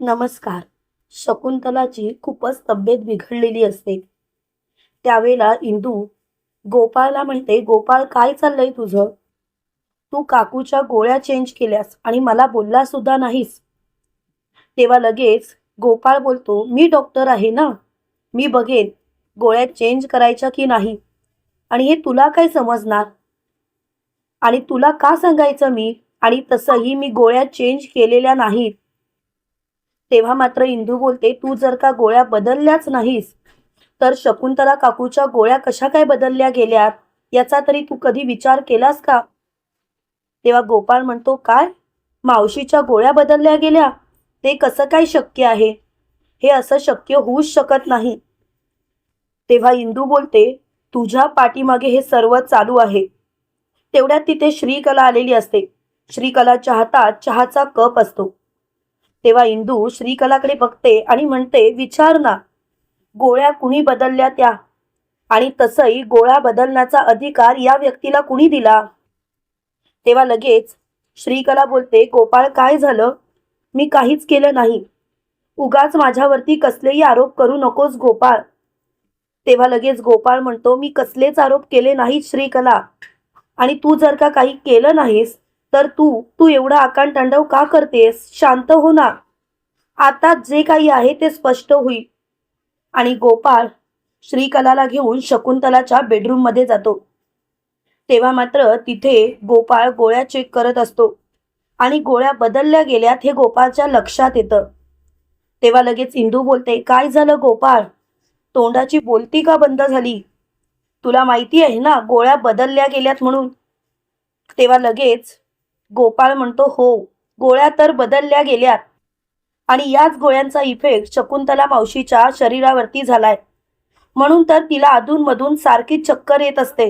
नमस्कार. शकुंतलाची खूपच तब्येत बिघडलेली असते. त्यावेळेला इंदू गोपाळला म्हणते गोपाळ काय चाललंय तुझं? तू काकूच्या गोळ्या चेंज केल्यास आणि मला बोलला सुद्धा नाहीस. तेव्हा लगेच गोपाळ बोलतो मी डॉक्टर आहे ना? मी बघेन गोळ्या चेंज करायच्या की नाही? आणि हे तुला काय समजणार? आणि तुला का सांगायचं मी? आणि तसंही मी गोळ्या चेंज केलेल्या नाहीत. तेव्हा मात्र इंदू बोलते तू जर का गोळ्या बदलल्याच नाहीस तर शकुंतला काकूच्या गोळ्या कशा काय बदलल्या गेल्यात? याचा तरी तू कधी विचार केलास का? तेव्हा गोपाळ म्हणतो काय? मावशीच्या गोळ्या बदलल्या गेल्या? ते कसं काय शक्य आहे? हे असं शक्य होऊच शकत नाही. तेव्हा इंदू बोलते तुझ्या पाठीमागे हे सर्व चालू आहे. तेवढ्यात तिथे श्रीकला आलेली असते. श्रीकलाच्या हातात चहाचा कप असतो. तेव्हा इंदू श्रीकलाकडे बघते आणि म्हणते विचार ना. गोळ्या कुणी बदलल्या त्या? आणि तसंही गोळ्या बदलण्याचा अधिकार या व्यक्तीला कुणी दिला? तेव्हा लगेच श्रीकला बोलते गोपाळ काय झालं? मी काहीच केलं नाही. उगाच माझ्यावरती कसलेही आरोप करू नकोस गोपाळ. तेव्हा लगेच गोपाळ म्हणतो मी कसलेच आरोप केले नाहीत श्रीकला. आणि तू जर का काही केलं नाहीस तर तू तू एवढा आकांतांडव का करतेस? शांत हो ना. आता जे काही आहे ते स्पष्ट होईल. आणि गोपाळ श्रीकलाला घेऊन शकुंतलाच्या बेडरूममध्ये जातो. तेव्हा मात्र तिथे गोपाळ गोळ्या चेक करत असतो. आणि गोळ्या बदलल्या गेल्यात हे गोपाळच्या लक्षात येतं. तेव्हा लगेच इंदू बोलते काय झालं गोपाळ? तोंडाची बोलती का बंद झाली? तुला माहिती आहे ना गोळ्या बदलल्या गेल्यात म्हणून. तेव्हा लगेच गोपाळ म्हणतो हो गोळ्या तर बदलल्या गेल्यात. आणि याच गोळ्यांचा इफेक्ट शकुंतला मावशीच्या शरीरावरती झालाय. म्हणून तर तिला अधूनमधून सारखी चक्कर येत असते.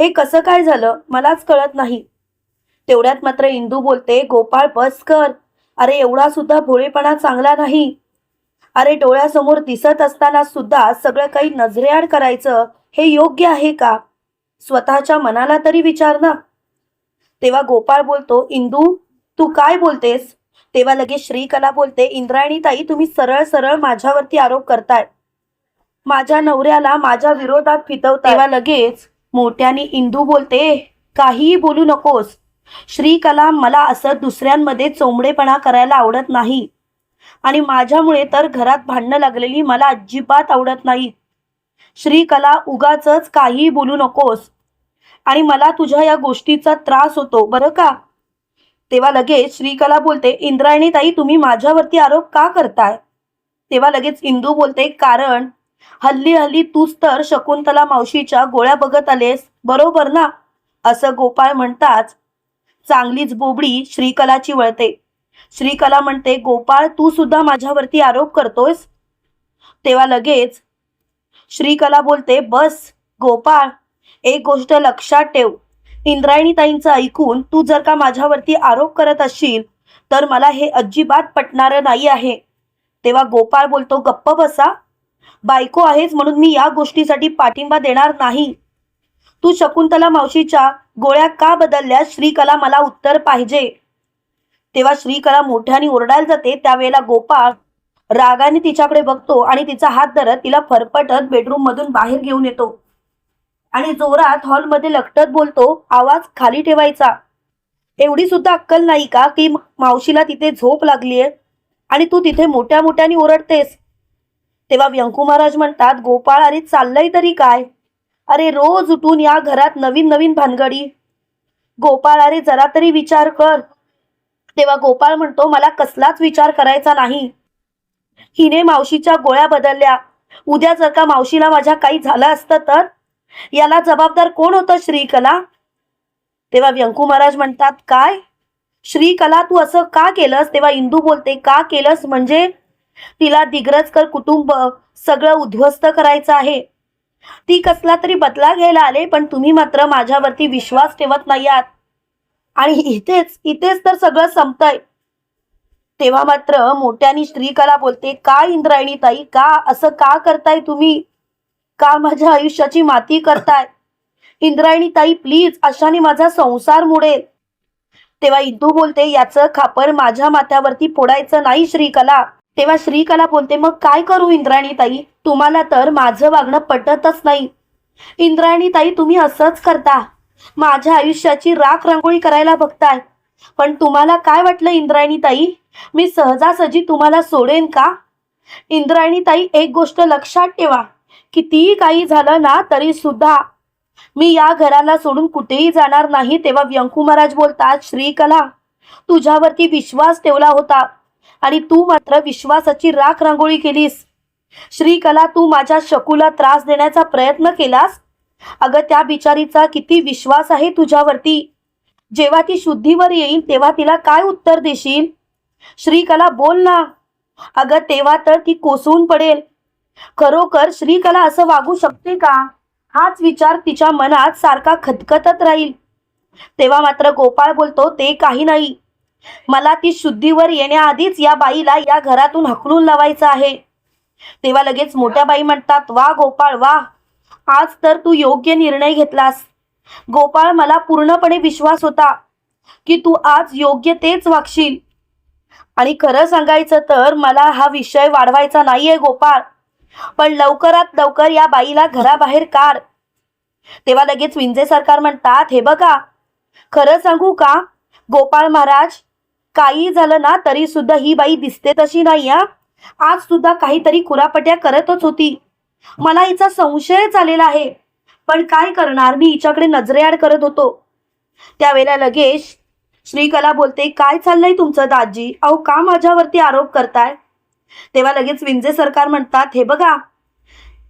हे कसं काय झालं मलाच कळत नाही. तेवढ्यात मात्र इंदू बोलते गोपाळ बस कर. अरे एवढा सुद्धा भोळेपणा चांगला नाही. अरे डोळ्यासमोर दिसत असताना सुद्धा सगळं काही नजरेआड करायचं हे योग्य आहे का? स्वतःच्या मनाला तरी विचार ना. तेव्हा गोपाळ बोलतो इंदू तू काय बोलतेस? तेव्हा लगेच श्रीकला बोलते इंद्रायणी ताई तुम्ही सरळ सरळ माझ्यावरती आरोप करताय. माझ्या नवऱ्याला माझ्या विरोधात फितव तेव्हा लगेच मोठ्याने इंदू बोलते काहीही बोलू नकोस. श्रीकला मला असं दुसऱ्यांमध्ये चोंबडेपणा करायला आवडत नाही. आणि माझ्यामुळे तर घरात भांडणं लागलेली मला अजिबात आवडत नाही श्रीकला उगाच काहीही बोलू नकोस. आणि मला तुझ्या या गोष्टीचा त्रास होतो बरं का? तेव्हा लगेच श्रीकला बोलते इंद्रायणी ताई तुम्ही माझ्यावरती आरोप का करताय? तेव्हा लगेच इंदू बोलते कारण हल्ली हल्ली तूच तर शकुंतला मावशीच्या गोळ्या बघत आलेस बरोबर ना? असं गोपाळ म्हणताच चांगलीच बोबडी श्रीकलाची वळते श्रीकला म्हणते गोपाळ तू सुद्धा माझ्यावरती आरोप करतोयस? तेव्हा लगेच श्रीकला बोलते बस गोपाळ एक गोष्ट लक्षात ठेव. इंद्रायणी ताईंचं ऐकून तू जर का माझ्यावरती आरोप करत असशील तर मला हे अजिबात पटणारं नाही आहे. तेव्हा गोपाळ बोलतो गप्प बसा. बायको आहेस म्हणून मी या गोष्टीसाठी पाठिंबा देणार नाही. तू शकुंतला मावशीच्या गोळ्या का बदलल्या श्रीकला मला उत्तर पाहिजे. तेव्हा श्रीकला मोठ्याने ओरडायला जाते. त्यावेळेला गोपाळ रागाने तिच्याकडे बघतो आणि तिचा हात धरत तिला फरफटत बेडरूम मधून बाहेर घेऊन येतो. आणि जोरात हॉलमध्ये लकटत बोलतो आवाज खाली ठेवायचा. एवढी सुद्धा अक्कल नाही का की मावशीला तिथे झोप लागलीये? आणि तू तिथे मोठ्या मोठ्याने ओरडतेस. तेव्हा व्यंकू महाराज म्हणतात गोपाळ अरे चाललंय तरी काय? अरे रोज उठून या घरात नवीन नवीन भानगडी. गोपाळ अरे जरा तरी विचार कर. तेव्हा गोपाळ म्हणतो मला कसलाच विचार करायचा नाही. हिने मावशीच्या गोळ्या बदलल्या. उद्या जर का मावशीला माझ्या काही झालं असतं तर याला जबाबदार कोण होतं श्रीकला? तेव्हा व्यंकू महाराज म्हणतात काय? श्रीकला तू असं का केलंस? तेव्हा इंदू बोलते का केलंस म्हणजे तिला दिग्रजकर कुटुंब सगळं उद्ध्वस्त करायचं आहे. ती कसला तरी बदला घ्यायला आले पण तुम्ही मात्र माझ्यावरती विश्वास ठेवत नाही आहात. आणि इथेच इथेच तर सगळं संपतंय. तेव्हा मात्र मोठ्यानी श्रीकला बोलते का इंद्रायणी ताई? का? असं का करताय तुम्ही? का माझ्या आयुष्याची माती करताय. इंद्रायणी ताई प्लीज अशाने माझा संसार मोडेल. तेव्हा इंदू बोलते याचं खापर माझ्या माथ्यावरती फोडायचं नाही श्रीकला. तेव्हा श्रीकला बोलते मग काय करू इंद्रायणी ताई? तुम्हाला तर माझं वागणं पटतच नाही. इंद्रायणी ताई तुम्ही असंच करता. माझ्या आयुष्याची राख रांगोळी करायला बघताय. पण तुम्हाला काय वाटलं इंद्रायणी ताई? मी सहजासहजी तुम्हाला सोडेन का? इंद्रायणी ताई एक गोष्ट लक्षात ठेवा. कितीही काही झालं ना तरी सुद्धा मी या घराला सोडून कुठेही जाणार नाही तेव्हा व्यंकू महाराज बोलतात श्रीकला तुझ्यावरती विश्वास ठेवला होता आणि तू मात्र विश्वासाची राख रांगोळी केलीस. श्रीकला तू माझ्या शकूला त्रास देण्याचा प्रयत्न केलास? अगं त्या बिचारीचा किती विश्वास आहे तुझ्यावरती. जेव्हा ती शुद्धीवर येईल तेव्हा तिला काय उत्तर देशील? श्रीकला बोल ना. अगं तेव्हा तर ती कोसळून पडेल. खरोखर श्रीकला असं वागू शकते का? हाच विचार तिच्या मनात सारखा खतखतत राहील. तेव्हा मात्र गोपाळ बोलतो ते काही नाही. मला ती शुद्धीवर येण्याआधीच या बाईला या घरातून हकलून लावायचं आहे. तेव्हा लगेच मोठ्या बाई म्हणतात वा गोपाळ वा. आज तर तू योग्य निर्णय घेतलास. गोपाळ मला पूर्णपणे विश्वास होता की तू आज योग्य तेच वागशील. आणि खरं सांगायचं तर मला हा विषय वाढवायचा नाहीये गोपाळ. पण लवकरात लवकर या बाईला घराबाहेर काढ. तेव्हा लगेच विंजे सरकार म्हणतात हे बघा खरं सांगू का? गोपाळ महाराज काही झालं ना तरी सुद्धा ही बाई दिसते तशी नाही हा? आज सुद्धा काहीतरी कुरापट्या करतच होती. मला हिचा संशयच आलेला आहे. पण काय करणार? मी हिच्याकडे नजरेआड करत होतो. त्यावेळेला लगेच श्रीकला बोलते काय चाललंय तुमचं दाजी? अहो का माझ्यावरती आरोप करताय? तेव्हा लगेच विंजे सरकार म्हणतात हे बघा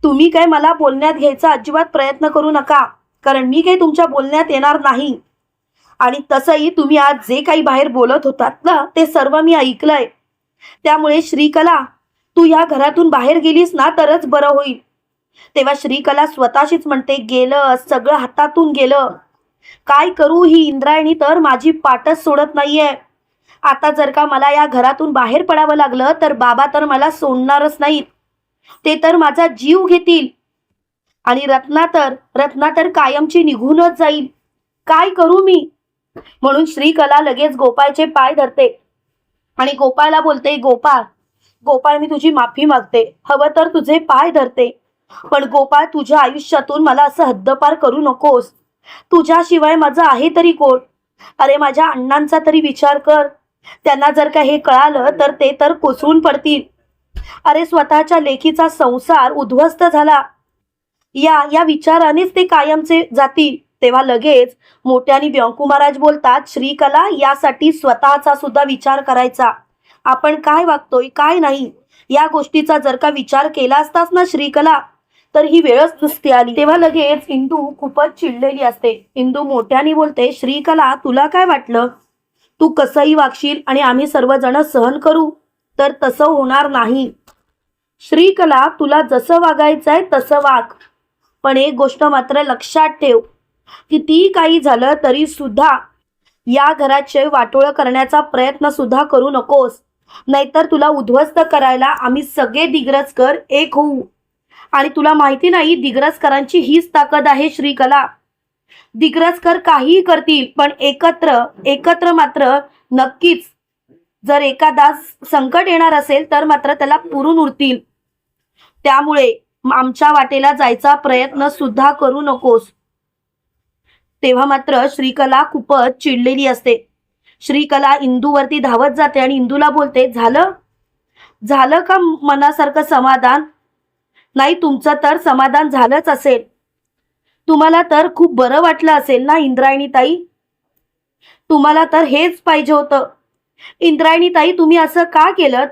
तुम्ही काय मला बोलण्यात घ्यायचा अजिबात प्रयत्न करू नका कारण मी काही तुमच्या बोलण्यात येणार नाही. आणि तसंही तुम्ही आज जे काही बाहेर बोलत होतात ना ते सर्व मी ऐकलंय. त्यामुळे श्रीकला तू या घरातून बाहेर गेलीस ना तरच बरं होईल. तेव्हा श्रीकला स्वतःशीच म्हणते गेलं सगळं हातातून गेलं. काय करू ही इंद्रायणी तर माझी पाठच सोडत नाहीये. आता जर का मला या घरातून बाहेर पडावं लागलं तर बाबा तर मला सोडणारच नाहीत. ते तर माझा जीव घेतील. आणि रत्ना तर रत्ना तर कायमची निघूनच जाईल. काय करू मी? म्हणून श्रीकला लगेच गोपाळचे पाय धरते. आणि गोपाळला बोलते गोपाळ गोपाळ मी तुझी माफी मागते. हवं तर तुझे पाय धरते. पण गोपाळ तुझ्या आयुष्यातून मला असं हद्दपार करू नकोस. तुझ्याशिवाय माझं आहे तरी कोण? अरे माझ्या अण्णांचा तरी विचार कर. त्यांना जर का हे कळालं तर ते तर कोसळून पडतील. अरे स्वतःच्या लेखीचा संसार उद्ध्वस्त झाला. या या विचारानेच ते कायमचे जातील. तेव्हा लगेच मोठ्याने व्यंकू महाराज बोलतात श्रीकला यासाठी स्वतःचा सुद्धा विचार करायचा. आपण काय वागतोय काय नाही? या गोष्टीचा जर का विचार केला असतास ना श्रीकला तर ही वेळच नुसती आली. तेव्हा लगेच इंदू खूपच चिडलेली असते. इंदू मोठ्याने बोलते श्रीकला तुला काय वाटलं? तू कसंही वागशील आणि आम्ही सर्वजण सहन करू तर तसं होणार नाही. श्रीकला तुला जसं वागायचंय तसं वाग. पण एक गोष्ट मात्र लक्षात ठेव कितीही काही झालं तरी सुद्धा या घराचे वाटोळं करण्याचा प्रयत्न सुद्धा करू नकोस. नाहीतर तुला उद्ध्वस्त करायला आम्ही सगळे दिग्रजकर एक होऊ. आणि तुला माहिती नाही दिग्रजकरांची हीच ताकद आहे श्रीकला. दिग्रजकर काहीही करतील पण एकत्र एकत्र मात्र नक्कीच. जर एखादा संकट येणार असेल तर मात्र त्याला पुरून उरतील. त्यामुळे आमच्या वाटेला जायचा प्रयत्न सुद्धा करू नकोस. तेव्हा मात्र श्रीकला खूपच चिडलेली असते. श्रीकला इंदूवरती धावत जाते आणि इंदूला बोलते झालं? झालं का मनासारखं समाधान? नाही तुमचं तर समाधान झालंच असेल. तुम्हाला तर खूप बरं वाटलं असेल ना इंद्रायणी ताई? तुम्हाला तर हेच पाहिजे होतं. इंद्रायणी ताई तुम्ही असं का केलं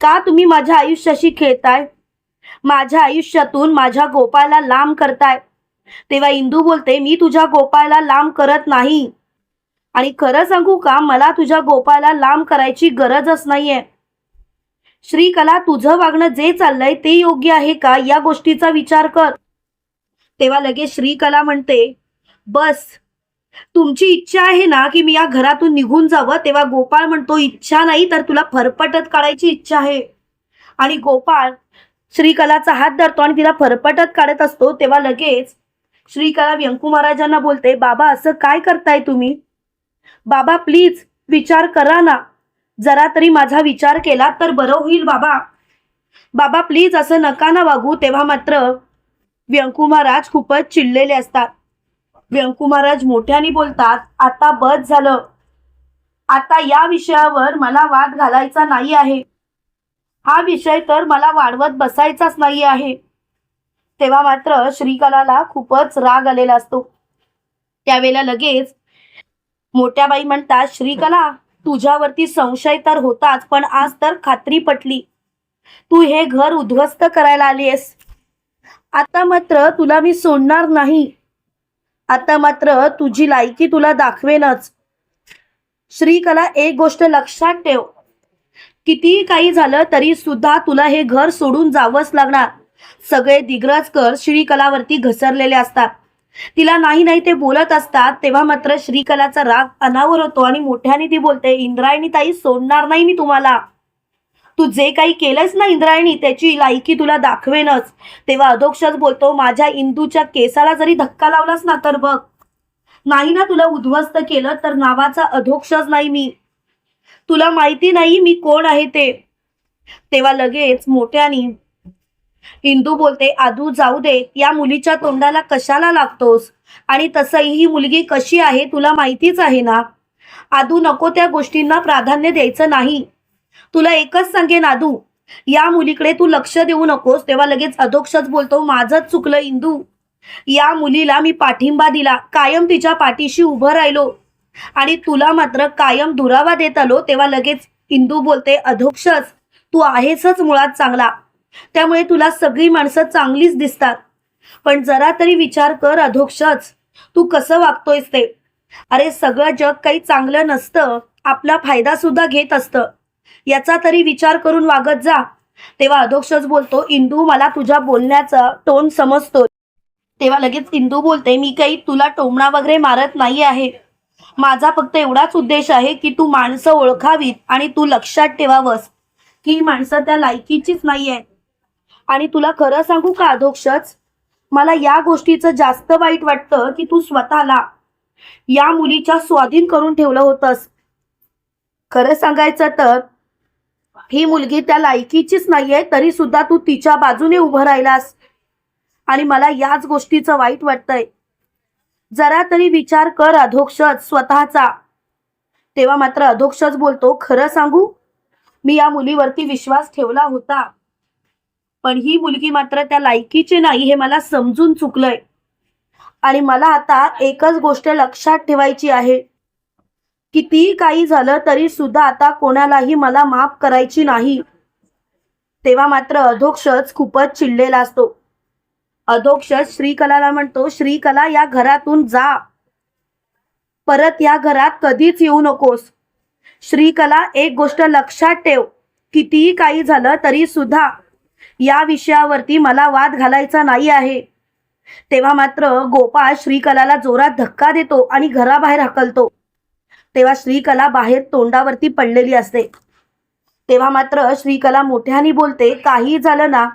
का तुम्ही माझ्या आयुष्याशी खेळताय? माझ्या आयुष्यातून माझ्या गोपाळला लांब करताय. तेव्हा इंदू बोलते मी तुझ्या गोपाळला लांब करत नाही. आणि खरं सांगू का मला तुझ्या गोपाळला लांब करायची गरजच नाहीये. श्रीकला तुझं वागणं जे चाललंय ते योग्य आहे का? या गोष्टीचा विचार कर. तेव्हा लगेच श्रीकला म्हणते बस. तुमची इच्छा आहे ना की मी या घरातून निघून जावं? तेव्हा गोपाळ म्हणतो इच्छा नाही तर तुला फरफटत काढायची इच्छा आहे. आणि गोपाळ श्रीकलाचा हात धरतो आणि तिला फरफटत काढत असतो. तेव्हा लगेच श्रीकला व्यंकू महाराजांना बोलते बाबा असं काय करताय तुम्ही? बाबा प्लीज विचार करा ना. जरा तरी माझा विचार केला तर बरं होईल बाबा. बाबा प्लीज असं नका ना वागू. तेव्हा मात्र व्यंकू महाराज खूपच चिडलेले असतात. व्यंकू महाराज मोठ्याने बोलतात आता बस झालं. आता या विषयावर मला वाद घालायचा नाही आहे. हा विषय तर मला वाढवत बसायचाच नाही आहे. तेव्हा मात्र श्रीकलाला खूपच राग आलेला असतो. त्यावेळेला लगेच मोठ्या बाई म्हणतात श्रीकला तुझ्यावरती संशय तर होताच पण आज तर खात्री पटली. तू हे घर उद्ध्वस्त करायला आलीयस. आता मात्र तुला मी सोडणार नाही. आता मात्र तुझी लायकी तुला दाखवेनच. श्रीकला एक गोष्ट लक्षात ठेव. कितीही काही झालं तरी सुद्धा तुला हे घर सोडून जावंच लागणार. सगळे दिग्रजकर श्रीकलावरती घसरलेले असतात. तिला नाही नाही ते बोलत असतात तेव्हा मात्र श्रीकलाचा राग अनावर होतो आणि मोठ्याने ती बोलते इंद्रायणी ताई सोडणार नाही मी तुम्हाला. तू जे काही केलंस ना इंद्रायणी त्याची लायकी तुला दाखवेनच. तेव्हा अधोक्षच बोलतो माझ्या इंदूच्या केसाला जरी धक्का लावलास ना तर बघ. नाही ना तुला उद्ध्वस्त केलं तर नावाचा अधोक्षच नाही मी. तुला माहिती नाही मी कोण आहे ते. तेव्हा लगेच मोठ्याने हिंदू बोलते आदू जाऊ दे या मुलीच्या तोंडाला कशाला लागतोस? आणि तसंही ही मुलगी कशी आहे तुला माहितीच आहे ना? आदू नको त्या गोष्टींना प्राधान्य द्यायचं नाही. तुला एकच सांगेन आदू या मुलीकडे तू लक्ष देऊ नकोस. तेव्हा लगेच अधोक्षच बोलतो माझंच चुकलं इंदू. या मुलीला मी पाठिंबा दिला. कायम तिच्या पाठीशी उभं राहिलो. आणि तुला मात्र कायम दुरावा देत आलो. तेव्हा लगेच इंदू बोलते अधोक्षच तू आहेसच मुळात चांगला. त्यामुळे तुला सगळी माणसं चांगलीच दिसतात. पण जरा तरी विचार कर अधोक्षच. तू कसं वागतोयस ते? अरे सगळं जग काही चांगलं नसतं. आपला फायदा सुद्धा घेत असतं. याचा तरी विचार करून वागत जा. तेव्हा अधोक्षच बोलतो इंदू मला तुझ्या बोलण्याचा टोन समजतो तेव्हा लगेच इंदू बोलते मी काही तुला टोमणा वगैरे मारत नाही आहे. माझा फक्त एवढाच उद्देश आहे की तू माणसं ओळखावीत आणि तू लक्षात ठेवावंस. की माणसं त्या लायकीचीच नाही आहेत आणि तुला खरं सांगू का अधोक्षच? मला या गोष्टीचं जास्त वाईट वाटतं की तू स्वतःला या मुलीच्या स्वाधीन करून ठेवलं होतंस. खरं सांगायचं तर ही मुलगी त्या लायकीचीच नाहीये तरी सुद्धा तू तिच्या बाजूने उभं राहिलास. आणि मला याच गोष्टीचं वाईट वाटतंय. जरा तरी विचार कर अधोक्षच स्वतःचा. तेव्हा मात्र अधोक्षच बोलतो खरं सांगू? मी या मुलीवरती विश्वास ठेवला होता. पण ही मुलगी मात्र त्या लायकीची नाही हे मला समजून चुकलंय. आणि मला आता एकच गोष्ट लक्षात ठेवायची आहे कितीही काही झालं तरी सुद्धा आता कोणालाही मला माफ करायची नाही. तेव्हा मात्र अधोक्षच खूपच चिडलेला असतो. अधोक्षच श्रीकलाला म्हणतो श्रीकला या घरातून जा. परत या घरात कधीच येऊ नकोस. श्रीकला एक गोष्ट लक्षात ठेव कितीही काही झालं तरी सुद्धा या विषयावरती मला वाद घालायचा नाही आहे. तेव्हा मात्र गोपाळ श्रीकलाला जोरात धक्का देतो आणि घराबाहेर हकलतो. तेव्हा श्रीकला बाहेर तोंडावरती पडलेली असते. तेव्हा मात्र श्रीकला मोठ्याने बोलते काही झालं ना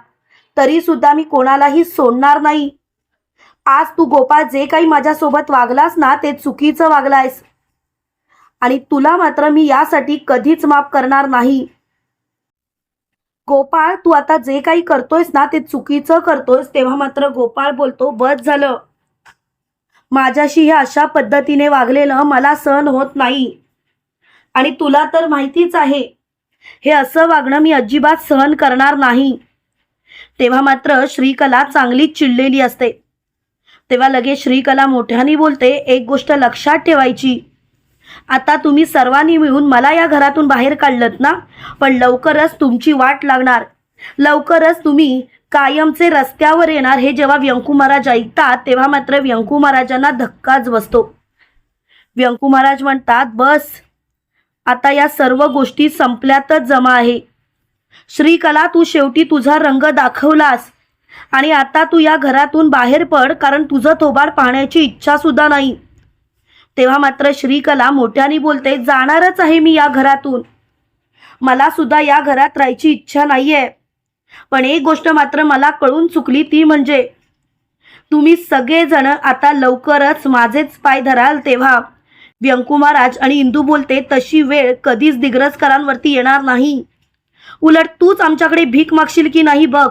तरी सुद्धा मी कोणालाही सोडणार नाही. आज तू गोपाळ जे काही माझ्यासोबत वागलास ना ते चुकीचं वागलायस. आणि तुला मात्र मी यासाठी कधीच माफ करणार नाही. गोपाळ तू आता जे काही करतोयस ना ते चुकीचं करतोयस. तेव्हा मात्र गोपाळ बोलतो बस झालं. माझ्याशी हे अशा पद्धतीने वागलेलं मला सहन होत नाही. आणि तुला तर माहितीच आहे हे असं वागणं मी अजिबात सहन करणार नाही. तेव्हा मात्र श्रीकला चांगलीच चिडलेली असते. तेव्हा लगेच श्रीकला मोठ्याने बोलते एक गोष्ट लक्षात ठेवायची. आता तुम्ही सर्वांनी मिळून मला या घरातून बाहेर काढलत ना? पण लवकरच तुमची वाट लागणार. लवकरच तुम्ही कायमचे रस्त्यावर येणार हे जेव्हा व्यंकू महाराज ऐकतात तेव्हा मात्र व्यंकू महाराजांना धक्काच बसतो. व्यंकू महाराज म्हणतात बस आता या सर्व गोष्टी संपल्यातच जमा आहे. श्रीकला तू शेवटी तुझा रंग दाखवलास. आणि आता तू या घरातून बाहेर पड कारण तुझं थोबाड पाहण्याची इच्छा सुद्धा नाही. तेव्हा मात्र श्रीकला मोठ्याने बोलते जाणारच आहे मी या घरातून. मला सुद्धा या घरात राहायची इच्छा नाही आहे पण एक गोष्ट मात्र मला कळून चुकली ती म्हणजे तुम्ही सगळेजण आता लवकरच माझेच पाय धराल तेव्हा. व्यंकू महाराज आणि इंदू बोलते तशी वेळ कधीच दिग्रजकरांवरती येणार नाही. उलट तूच आमच्याकडे भीक मागशील की नाही बघ.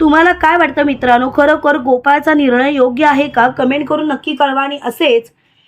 तुम्हाला काय वाटतं मित्रांनो? खरोखर गोपाळचा निर्णय योग्य आहे का? कमेंट करून नक्की कळवा आणि असेच